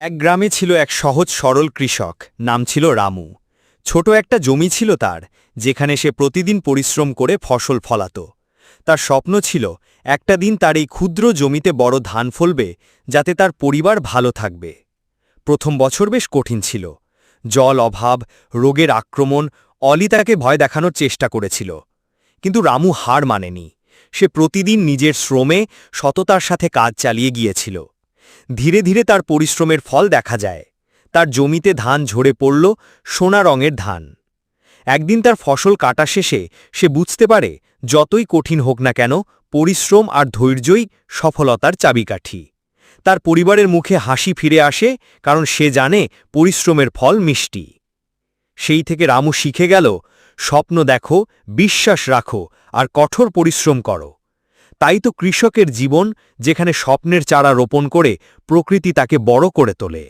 এক গ্রামে ছিল এক সহজ সরল কৃষক, নাম ছিল রামু। ছোট একটা জমি ছিল তার, যেখানে সে প্রতিদিন পরিশ্রম করে ফসল ফলাত। তার স্বপ্ন ছিল, একটা দিন তার এই ক্ষুদ্র জমিতে বড় ধান ফলবে, যাতে তার পরিবার ভালো থাকবে। প্রথম বছর বেশ কঠিন ছিল। জল অভাব, রোগের আক্রমণ, অলি তাকে ভয় দেখানোর চেষ্টা করেছিল। কিন্তু রামু হার মানেনি। সে প্রতিদিন নিজের শ্রমে, সততার সাথে কাজ চালিয়ে গিয়েছিল। ধীরে ধীরে তার পরিশ্রমের ফল দেখা যায়। তার জমিতে ধান ঝরে পড়ল, সোনা রঙের ধান। একদিন তার ফসল কাটা শেষে সে বুঝতে পারে, যতই কঠিন হোক না কেন, পরিশ্রম আর ধৈর্যই সফলতার চাবিকাঠি। তার পরিবারের মুখে হাসি ফিরে আসে, কারণ সে জানে পরিশ্রমের ফল মিষ্টি। সেই থেকে রামু শিখে গেল, স্বপ্ন দেখো, বিশ্বাস রাখো, আর কঠোর পরিশ্রম করো। তাই তো কৃষকের জীবন যেখানে স্বপ্নের চারা রোপণ করে প্রকৃতি তাকে বড় করে তোলে।